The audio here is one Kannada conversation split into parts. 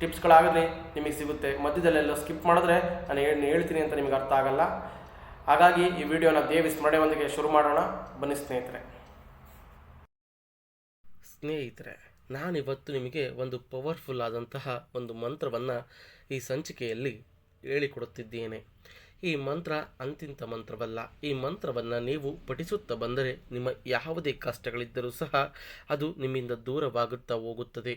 ಟಿಪ್ಸ್ಗಳಾಗಲಿ ನಿಮಗೆ ಸಿಗುತ್ತೆ. ಮಧ್ಯದಲ್ಲೆಲ್ಲ ಸ್ಕಿಪ್ ಮಾಡಿದ್ರೆ ನಾನು ಏನು ಹೇಳ್ತೀನಿ ಅಂತ ನಿಮಗೆ ಅರ್ಥ ಆಗಲ್ಲ. ಹಾಗಾಗಿ ಈ ವಿಡಿಯೋನ ದೇವಿ ಸ್ಮರಣೆಯೊಂದಿಗೆ ಶುರು ಮಾಡೋಣ. ಬನ್ನಿ ಸ್ನೇಹಿತರೆ. ಸ್ನೇಹಿತರೆ, ನಾನಿವತ್ತು ನಿಮಗೆ ಒಂದು ಪವರ್ಫುಲ್ ಆದಂತಹ ಒಂದು ಮಂತ್ರವನ್ನು ಈ ಸಂಚಿಕೆಯಲ್ಲಿ ಹೇಳಿಕೊಡುತ್ತಿದ್ದೇನೆ. ಈ ಮಂತ್ರ ಅಂತಿಂತ ಮಂತ್ರವಲ್ಲ. ಈ ಮಂತ್ರವನ್ನು ನೀವು ಪಠಿಸುತ್ತಾ ಬಂದರೆ ನಿಮ್ಮ ಯಾವುದೇ ಕಷ್ಟಗಳಿದ್ದರೂ ಸಹ ಅದು ನಿಮ್ಮಿಂದ ದೂರವಾಗುತ್ತಾ ಹೋಗುತ್ತದೆ.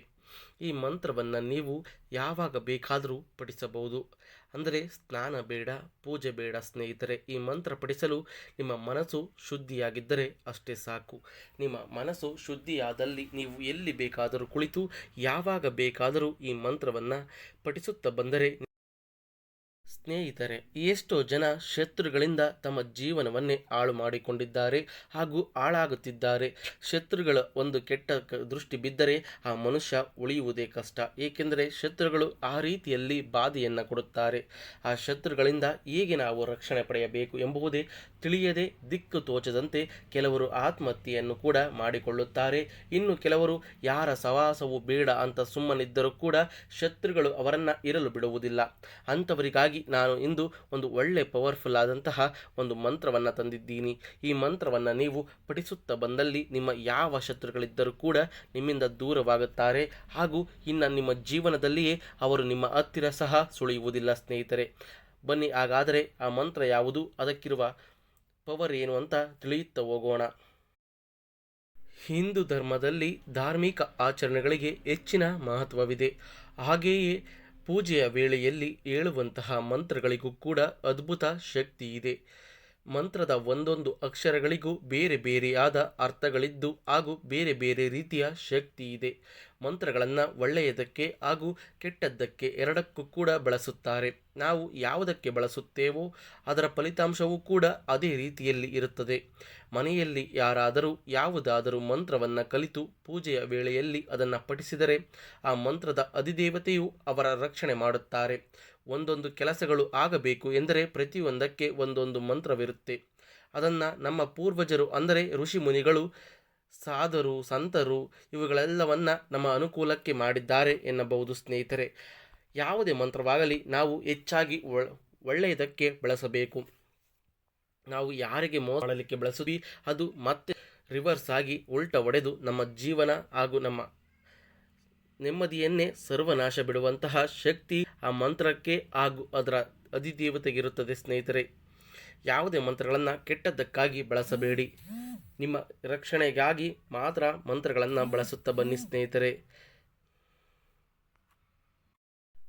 ಈ ಮಂತ್ರವನ್ನು ನೀವು ಯಾವಾಗ ಬೇಕಾದರೂ ಪಠಿಸಬಹುದು. ಅಂದರೆ ಸ್ನಾನ ಬೇಡ, ಪೂಜೆ ಬೇಡ ಸ್ನೇಹಿತರೆ, ಈ ಮಂತ್ರ ಪಠಿಸಲು ನಿಮ್ಮ ಮನಸ್ಸು ಶುದ್ಧಿಯಾಗಿದ್ದರೆ ಅಷ್ಟೇ ಸಾಕು. ನಿಮ್ಮ ಮನಸ್ಸು ಶುದ್ಧಿಯಾದಲ್ಲಿ ನೀವು ಎಲ್ಲಿ ಬೇಕಾದರೂ ಕುಳಿತು ಯಾವಾಗ ಬೇಕಾದರೂ ಈ ಮಂತ್ರವನ್ನು ಪಠಿಸುತ್ತಾ ಬಂದರೆ ಸ್ನೇಹಿತರೆ, ಎಷ್ಟೋ ಜನ ಶತ್ರುಗಳಿಂದ ತಮ್ಮ ಜೀವನವನ್ನೇ ಹಾಳು ಮಾಡಿಕೊಂಡಿದ್ದಾರೆ ಹಾಗೂ ಹಾಳಾಗುತ್ತಿದ್ದಾರೆ. ಶತ್ರುಗಳ ಒಂದು ಕೆಟ್ಟ ದೃಷ್ಟಿ ಬಿದ್ದರೆ ಆ ಮನುಷ್ಯ ಉಳಿಯುವುದೇ ಕಷ್ಟ. ಏಕೆಂದರೆ ಶತ್ರುಗಳು ಆ ರೀತಿಯಲ್ಲಿ ಬಾಧೆಯನ್ನು ಕೊಡುತ್ತಾರೆ. ಆ ಶತ್ರುಗಳಿಂದ ಹೇಗೆ ನಾವು ರಕ್ಷಣೆ ಪಡೆಯಬೇಕು ಎಂಬುದೇ ತಿಳಿಯದೆ ದಿಕ್ಕು ತೋಚದಂತೆ ಕೆಲವರು ಆತ್ಮಹತ್ಯೆಯನ್ನು ಕೂಡ ಮಾಡಿಕೊಳ್ಳುತ್ತಾರೆ. ಇನ್ನು ಕೆಲವರು ಯಾರ ಸವಾಸವು ಬೇಡ ಅಂತ ಸುಮ್ಮನಿದ್ದರೂ ಕೂಡ ಶತ್ರುಗಳು ಅವರನ್ನು ಇರಲು ಬಿಡುವುದಿಲ್ಲ. ಅಂಥವರಿಗಾಗಿ ನಾನು ಇಂದು ಒಂದು ಒಳ್ಳೆ ಪವರ್ಫುಲ್ ಆದಂತಹ ಒಂದು ಮಂತ್ರವನ್ನು ತಂದಿದ್ದೀನಿ. ಈ ಮಂತ್ರವನ್ನು ನೀವು ಪಠಿಸುತ್ತಾ ಬಂದಲ್ಲಿ ನಿಮ್ಮ ಯಾವ ಶತ್ರುಗಳಿದ್ದರೂ ಕೂಡ ನಿಮ್ಮಿಂದ ದೂರವಾಗುತ್ತಾರೆ. ಹಾಗೂ ಇನ್ನು ನಿಮ್ಮ ಜೀವನದಲ್ಲಿಯೇ ಅವರು ನಿಮ್ಮ ಹತ್ತಿರ ಸಹ ಸುಳಿಯುವುದಿಲ್ಲ ಸ್ನೇಹಿತರೆ. ಬನ್ನಿ, ಹಾಗಾದರೆ ಆ ಮಂತ್ರ ಯಾವುದು? ಅದಕ್ಕಿರುವ ಪವರ್ ಏನು ಅಂತ ತಿಳಿಯುತ್ತಾ ಹೋಗೋಣ. ಹಿಂದೂ ಧರ್ಮದಲ್ಲಿ ಧಾರ್ಮಿಕ ಆಚರಣೆಗಳಿಗೆ ಹೆಚ್ಚಿನ ಮಹತ್ವವಿದೆ. ಹಾಗೆಯೇ ಪೂಜೆಯ ವೇಳೆಯಲ್ಲಿ ಹೇಳುವಂತಹ ಮಂತ್ರಗಳಿಗೂ ಕೂಡ ಅದ್ಭುತ ಶಕ್ತಿ ಇದೆ ಮಂತ್ರದ ಒಂದೊಂದು ಅಕ್ಷರಗಳಿಗೂ ಬೇರೆ ಬೇರೆಯಾದ ಅರ್ಥಗಳಿದ್ದು ಹಾಗೂ ಬೇರೆ ಬೇರೆ ರೀತಿಯ ಶಕ್ತಿ ಇದೆ. ಮಂತ್ರಗಳನ್ನು ಒಳ್ಳೆಯದಕ್ಕೆ ಹಾಗೂ ಕೆಟ್ಟದ್ದಕ್ಕೆ ಎರಡಕ್ಕೂ ಕೂಡ ಬಳಸುತ್ತಾರೆ. ನಾವು ಯಾವುದಕ್ಕೆ ಬಳಸುತ್ತೇವೋ ಅದರ ಫಲಿತಾಂಶವೂ ಕೂಡ ಅದೇ ರೀತಿಯಲ್ಲಿ ಇರುತ್ತದೆ. ಮನೆಯಲ್ಲಿ ಯಾರಾದರೂ ಯಾವುದಾದರೂ ಮಂತ್ರವನ್ನು ಕಲಿತು ಪೂಜೆಯ ವೇಳೆಯಲ್ಲಿ ಅದನ್ನು ಪಠಿಸಿದರೆ ಆ ಮಂತ್ರದ ಅಧಿದೇವತೆಯು ಅವರ ರಕ್ಷಣೆ ಮಾಡುತ್ತಾರೆ. ಒಂದೊಂದು ಕೆಲಸಗಳು ಆಗಬೇಕು ಎಂದರೆ ಪ್ರತಿಯೊಂದಕ್ಕೆ ಒಂದೊಂದು ಮಂತ್ರವಿರುತ್ತೆ. ಅದನ್ನು ನಮ್ಮ ಪೂರ್ವಜರು ಅಂದರೆ ಋಷಿ ಮುನಿಗಳು, ಸಾಧರು, ಸಂತರು ಇವುಗಳೆಲ್ಲವನ್ನ ನಮ್ಮ ಅನುಕೂಲಕ್ಕೆ ಮಾಡಿದ್ದಾರೆ ಎನ್ನಬಹುದು ಸ್ನೇಹಿತರೆ. ಯಾವುದೇ ಮಂತ್ರವಾಗಲಿ ನಾವು ಹೆಚ್ಚಾಗಿ ಒಳ್ಳೆಯದಕ್ಕೆ ಬಳಸಬೇಕು. ನಾವು ಯಾರಿಗೆ ಮೋಸ ಮಾಡಲಿಕ್ಕೆ ಬಳಸುತ್ತೀವಿ ಅದು ಮತ್ತೆ ರಿವರ್ಸ್ ಆಗಿ ಉಲ್ಟ ಒಡೆದು ನಮ್ಮ ಜೀವನ ಹಾಗೂ ನಮ್ಮ ನೆಮ್ಮದಿಯನ್ನೇ ಸರ್ವನಾಶ ಬಿಡುವಂತಹ ಶಕ್ತಿ ಆ ಮಂತ್ರಕ್ಕೆ ಹಾಗೂ ಅದರ ಅಧಿದೇವತೆಗಿರುತ್ತದೆ ಸ್ನೇಹಿತರೆ. ಯಾವುದೇ ಮಂತ್ರಗಳನ್ನು ಕೆಟ್ಟದ್ದಕ್ಕಾಗಿ ಬಳಸಬೇಡಿ. ನಿಮ್ಮ ರಕ್ಷಣೆಗಾಗಿ ಮಾತ್ರ ಮಂತ್ರಗಳನ್ನು ಬಳಸುತ್ತಾ ಬನ್ನಿ ಸ್ನೇಹಿತರೆ.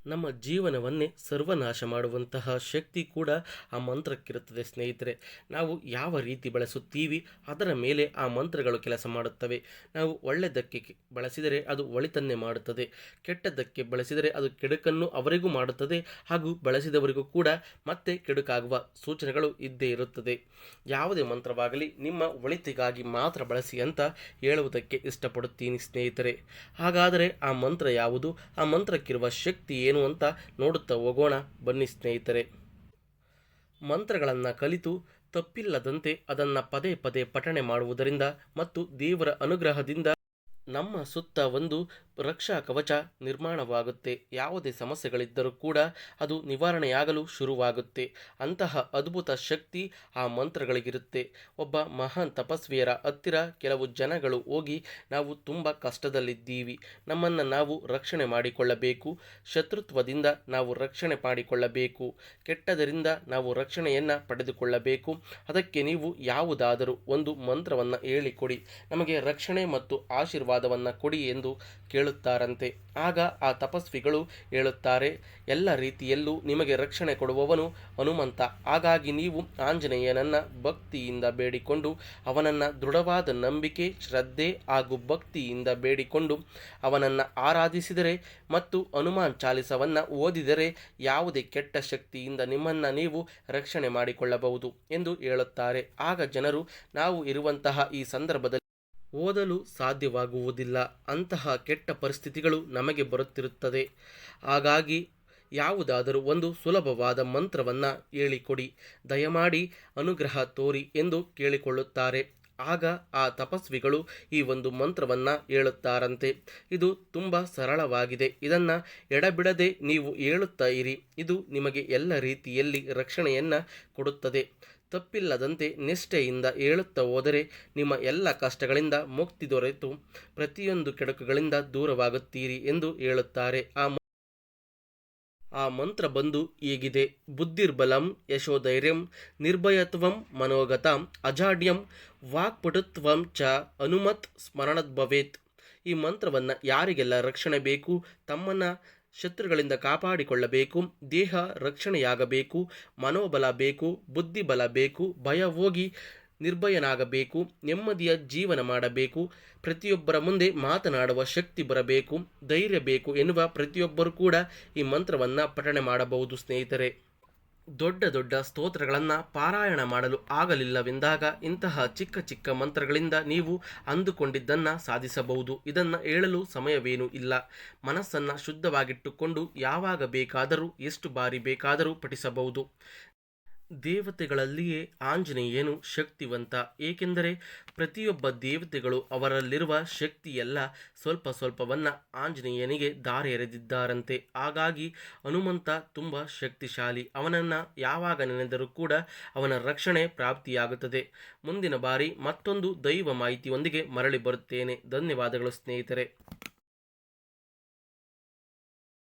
ನಮ್ಮ ಜೀವನವನ್ನೇ ಸರ್ವನಾಶ ಮಾಡುವಂತಹ ಶಕ್ತಿ ಕೂಡ ಆ ಮಂತ್ರಕ್ಕಿರುತ್ತದೆ, ಸ್ನೇಹಿತರೆ. ನಾವು ಯಾವ ರೀತಿ ಬಳಸುತ್ತೀವಿ, ಅದರ ಮೇಲೆ ಆ ಮಂತ್ರಗಳು ಕೆಲಸ ಮಾಡುತ್ತವೆ. ನಾವು ಒಳ್ಳೆಯದಕ್ಕೆ ಬಳಸಿದರೆ ಅದು ಒಳಿತನ್ನೇ ಮಾಡುತ್ತದೆ. ಕೆಟ್ಟದ್ದಕ್ಕೆ ಬಳಸಿದರೆ ಅದು ಕೆಡುಕನ್ನು ಅವರಿಗೂ ಮಾಡುತ್ತದೆ. ಹಾಗೂ ಬಳಸಿದವರಿಗೂ ಕೂಡ ಮತ್ತೆ ಕೆಡುಕಾಗುವ ಸೂಚನೆಗಳು ಇದ್ದೇ ಇರುತ್ತದೆ. ಯಾವುದೇ ಮಂತ್ರವಾಗಲಿ, ನಿಮ್ಮ ಒಳಿತಿಗಾಗಿ ಮಾತ್ರ ಬಳಸಿ ಅಂತ ಹೇಳುವುದಕ್ಕೆ ಇಷ್ಟಪಡುತ್ತೀನಿ, ಸ್ನೇಹಿತರೆ. ಹಾಗಾದರೆ ಆ ಮಂತ್ರ ಯಾವುದು? ಆ ಮಂತ್ರಕ್ಕಿರುವ ಶಕ್ತಿ ಅಂತ ನೋಡುತ್ತಾ ಹೋಗೋಣ ಬನ್ನಿ ಸ್ನೇಹಿತರೆ. ಮಂತ್ರಗಳನ್ನು ಕಲಿತು ತಪ್ಪಿಲ್ಲದಂತೆ ಅದನ್ನು ಪದೇ ಪದೇ ಪಠಣೆ ಮಾಡುವುದರಿಂದ ಮತ್ತು ದೇವರ ಅನುಗ್ರಹದಿಂದ ನಮ್ಮ ಸುತ್ತ ಒಂದು ರಕ್ಷಾ ಕವಚ ನಿರ್ಮಾಣವಾಗುತ್ತೆ. ಯಾವುದೇ ಸಮಸ್ಯೆಗಳಿದ್ದರೂ ಕೂಡ ಅದು ನಿವಾರಣೆಯಾಗಲು ಶುರುವಾಗುತ್ತೆ. ಅಂತಹ ಅದ್ಭುತ ಶಕ್ತಿ ಆ ಮಂತ್ರಗಳಿಗಿರುತ್ತೆ. ಒಬ್ಬ ಮಹಾನ್ ತಪಸ್ವಿಯರ ಹತ್ತಿರ ಕೆಲವು ಜನಗಳು ಹೋಗಿ, ನಾವು ತುಂಬ ಕಷ್ಟದಲ್ಲಿದ್ದೀವಿ. ನಮ್ಮನ್ನು ನಾವು ರಕ್ಷಣೆ ಮಾಡಿಕೊಳ್ಳಬೇಕು. ಶತ್ರುತ್ವದಿಂದ ನಾವು ರಕ್ಷಣೆ ಮಾಡಿಕೊಳ್ಳಬೇಕು. ಕೆಟ್ಟದರಿಂದ ನಾವು ರಕ್ಷಣೆಯನ್ನು ಪಡೆದುಕೊಳ್ಳಬೇಕು. ಅದಕ್ಕೆ ನೀವು ಯಾವುದಾದರೂ ಒಂದು ಮಂತ್ರವನ್ನು ಹೇಳಿಕೊಡಿ. ನಮಗೆ ರಕ್ಷಣೆ ಮತ್ತು ಆಶೀರ್ವಾದವನ್ನು ಕೊಡಿ ಎಂದು ಹೇಳುತ್ತಾರಂತೆ. ಆಗ ಆ ತಪಸ್ವಿಗಳು ಹೇಳುತ್ತಾರೆ, ಎಲ್ಲ ರೀತಿಯಲ್ಲೂ ನಿಮಗೆ ರಕ್ಷಣೆ ಕೊಡುವವನು ಹನುಮಂತ. ಹಾಗಾಗಿ ನೀವು ಆಂಜನೇಯನನ್ನ ಭಕ್ತಿಯಿಂದ ಬೇಡಿಕೊಂಡು, ಅವನನ್ನ ದೃಢವಾದ ನಂಬಿಕೆ, ಶ್ರದ್ಧೆ ಹಾಗೂ ಭಕ್ತಿಯಿಂದ ಬೇಡಿಕೊಂಡು, ಅವನನ್ನು ಆರಾಧಿಸಿದರೆ ಮತ್ತು ಹನುಮಾನ್ ಚಾಲಿಸವನ್ನು ಓದಿದರೆ ಯಾವುದೇ ಕೆಟ್ಟ ಶಕ್ತಿಯಿಂದ ನಿಮ್ಮನ್ನ ನೀವು ರಕ್ಷಣೆ ಮಾಡಿಕೊಳ್ಳಬಹುದು ಎಂದು ಹೇಳುತ್ತಾರೆ. ಆಗ ಜನರು, ನಾವು ಇರುವಂತಹ ಈ ಸಂದರ್ಭದಲ್ಲಿ ಓದಲು ಸಾಧ್ಯವಾಗುವುದಿಲ್ಲ. ಅಂತಹ ಕೆಟ್ಟ ಪರಿಸ್ಥಿತಿಗಳು ನಮಗೆ ಬರುತ್ತಿರುತ್ತದೆ. ಹಾಗಾಗಿ ಯಾವುದಾದರೂ ಒಂದು ಸುಲಭವಾದ ಮಂತ್ರವನ್ನು ಹೇಳಿಕೊಡಿ. ದಯಮಾಡಿ ಅನುಗ್ರಹ ತೋರಿ ಎಂದು ಕೇಳಿಕೊಳ್ಳುತ್ತಾರೆ. ಆಗ ಆ ತಪಸ್ವಿಗಳು ಈ ಒಂದು ಮಂತ್ರವನ್ನು ಹೇಳುತ್ತಾರಂತೆ. ಇದು ತುಂಬ ಸರಳವಾಗಿದೆ. ಇದನ್ನು ಎಡಬಿಡದೆ ನೀವು ಹೇಳುತ್ತಾ ಇರಿ. ಇದು ನಿಮಗೆ ಎಲ್ಲ ರೀತಿಯಲ್ಲಿ ರಕ್ಷಣೆಯನ್ನು ಕೊಡುತ್ತದೆ. ತಪ್ಪಿಲ್ಲದಂತೆ ನಿಷ್ಠೆಯಿಂದ ಏಳುತ್ತಾ ಹೋದರೆ ನಿಮ್ಮ ಎಲ್ಲ ಕಷ್ಟಗಳಿಂದ ಮುಕ್ತಿ ದೊರೆತು, ಪ್ರತಿಯೊಂದು ಕೆಡಕುಗಳಿಂದ ದೂರವಾಗುತ್ತೀರಿ ಎಂದು ಹೇಳುತ್ತಾರೆ. ಆ ಆ ಮಂತ್ರ ಬಂದು ಹೀಗಿದೆ. ಬುದ್ಧಿರ್ಬಲಂ, ಯಶೋಧೈರ್ಯಂ, ನಿರ್ಭಯತ್ವಂ, ಮನೋಗತಂ, ಅಜಾಡ್ಯಂ, ವಾಕ್ಪಟುತ್ವಂ ಚ ಅನುಮತ್ ಸ್ಮರಣದ್ ಭವೇತ್ ಈ ಮಂತ್ರವನ್ನು ಯಾರಿಗೆಲ್ಲ ರಕ್ಷಣೆ ಬೇಕು, ತಮ್ಮನ್ನು ಶತ್ರುಗಳಿಂದ ಕಾಪಾಡಿಕೊಳ್ಳಬೇಕು, ದೇಹ ರಕ್ಷಣೆಯಾಗಬೇಕು, ಮನೋಬಲ ಬೇಕು, ಬುದ್ಧಿಬಲ ಬೇಕು, ಭಯ ಹೋಗಿ ನಿರ್ಭಯನಾಗಬೇಕು, ನೆಮ್ಮದಿಯ ಜೀವನ ಮಾಡಬೇಕು, ಪ್ರತಿಯೊಬ್ಬರ ಮುಂದೆ ಮಾತನಾಡುವ ಶಕ್ತಿ ಬರಬೇಕು, ಧೈರ್ಯ ಬೇಕು ಎನ್ನುವ ಪ್ರತಿಯೊಬ್ಬರು ಕೂಡ ಈ ಮಂತ್ರವನ್ನು ಪಠಣೆ ಮಾಡಬಹುದು ಸ್ನೇಹಿತರೆ. ದೊಡ್ಡ ದೊಡ್ಡ ಸ್ತೋತ್ರಗಳನ್ನು ಪಾರಾಯಣ ಮಾಡಲು ಆಗಲಿಲ್ಲವೆಂದಾಗ ಇಂತಹ ಚಿಕ್ಕ ಚಿಕ್ಕ ಮಂತ್ರಗಳಿಂದ ನೀವು ಅಂದುಕೊಂಡಿದ್ದನ್ನು ಸಾಧಿಸಬಹುದು. ಇದನ್ನು ಹೇಳಲು ಸಮಯವೇನೂ ಇಲ್ಲ. ಮನಸ್ಸನ್ನು ಶುದ್ಧವಾಗಿಟ್ಟುಕೊಂಡು ಯಾವಾಗ ಬೇಕಾದರೂ ಎಷ್ಟು ಬಾರಿ ಬೇಕಾದರೂ ಪಠಿಸಬಹುದು. ದೇವತೆಗಳಲ್ಲಿಯೇ ಆಂಜನೇಯನು ಶಕ್ತಿವಂತ, ಏಕೆಂದರೆ ಪ್ರತಿಯೊಬ್ಬ ದೇವತೆಗಳು ಅವರಲ್ಲಿರುವ ಶಕ್ತಿಯೆಲ್ಲ ಸ್ವಲ್ಪ ಸ್ವಲ್ಪವನ್ನ ಆಂಜನೇಯನಿಗೆ ದಾರಿ ಎರೆದಿದ್ದಾರಂತೆ ಹಾಗಾಗಿ ಹನುಮಂತ ತುಂಬ ಶಕ್ತಿಶಾಲಿ. ಅವನನ್ನು ಯಾವಾಗ ನೆನೆದರೂ ಕೂಡ ಅವನ ರಕ್ಷಣೆ ಪ್ರಾಪ್ತಿಯಾಗುತ್ತದೆ. ಮುಂದಿನ ಬಾರಿ ಮತ್ತೊಂದು ದೈವ ಮಾಹಿತಿಯೊಂದಿಗೆ ಮರಳಿ ಬರುತ್ತೇನೆ. ಧನ್ಯವಾದಗಳು ಸ್ನೇಹಿತರೆ.